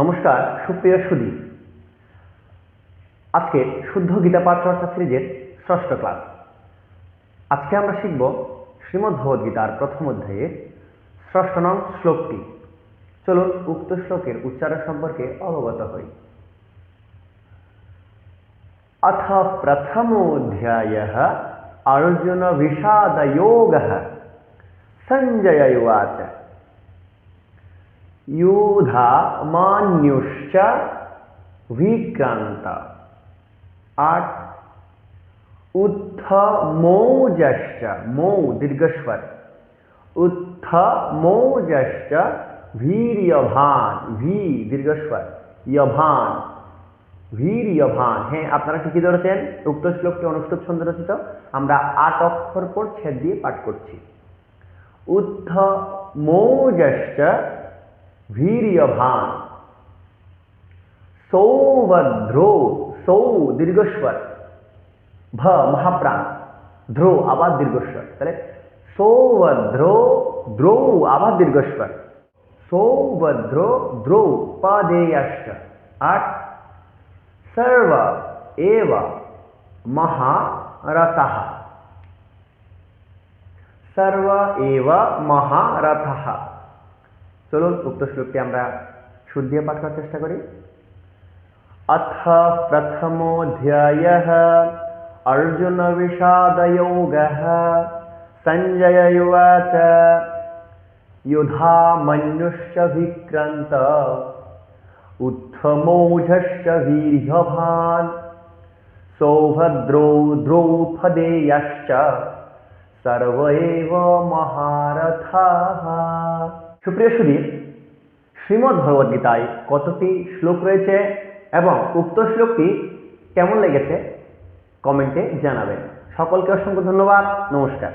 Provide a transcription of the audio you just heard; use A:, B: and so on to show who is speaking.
A: নমস্কার, সুপ্রিয় সুদী আজকে শুদ্ধ গীতা পাঠ চর্চা সিরিজের ষষ্ঠ ক্লাস। আজকে আমরা শিখব শ্রীমদ্ ভগবদ্গীতার প্রথম অধ্যায়ে ষষ্ঠ নং শ্লোকটি। চলুন উক্ত শ্লোকের উচ্চারণ সম্পর্কে অবগত হই। অথ প্রথমোধ্যায় অর্জুন বিষাদযোগ সঞ্জয় अथ ইউধা মান্যুষ্চা ভিক্রান্তা আট উত্থ মৌজশ্চা মৌ দীর্ঘস্বর উত্থ মৌজশ্চা ভীর্যভান ভি দীর্ঘস্বর ইয়ভান ভীর্যভান হ্যাঁ আপনারা ঠিকই ধরেছেন, উক্ত শ্লোকটি অনুষ্ঠব ছন্দ রচিত। আমরা আট অক্ষর পর ছেদ দিয়ে পাঠ করছি। উত্থ মৌজশ্চা वीर्यभान। सौ व सौ दीर्घस्वर भ, महाप्राण। ध्रो आवाज़ दीर्घस्वर चले सो व द्रो आवाज़ दीर्घस्वर सो व द्रो पदेय आठ, सर्व, एव, महारथ। सर्व, एव, महारथ। চলুন উক্ত শ্লোকটি আমরা সুর দিয়ে পাঠ করার চেষ্টা করি। अथ विषाद योग संजय युवाच युधा मनुष्य विक्रन्त उत्थमोझश्च वीर्यभान् सौभद्रो द्रौपदेयश्च सर्व एव महारथाः সুপ্রিয় সুদীপ শ্রীমদ ভগবদ্গীতায় কতটি শ্লোক রয়েছে এবং উক্ত শ্লোকটি কেমন লেগেছে? কমেন্টে জানাবেন। সকলকে অসংখ্য ধন্যবাদ। নমস্কার।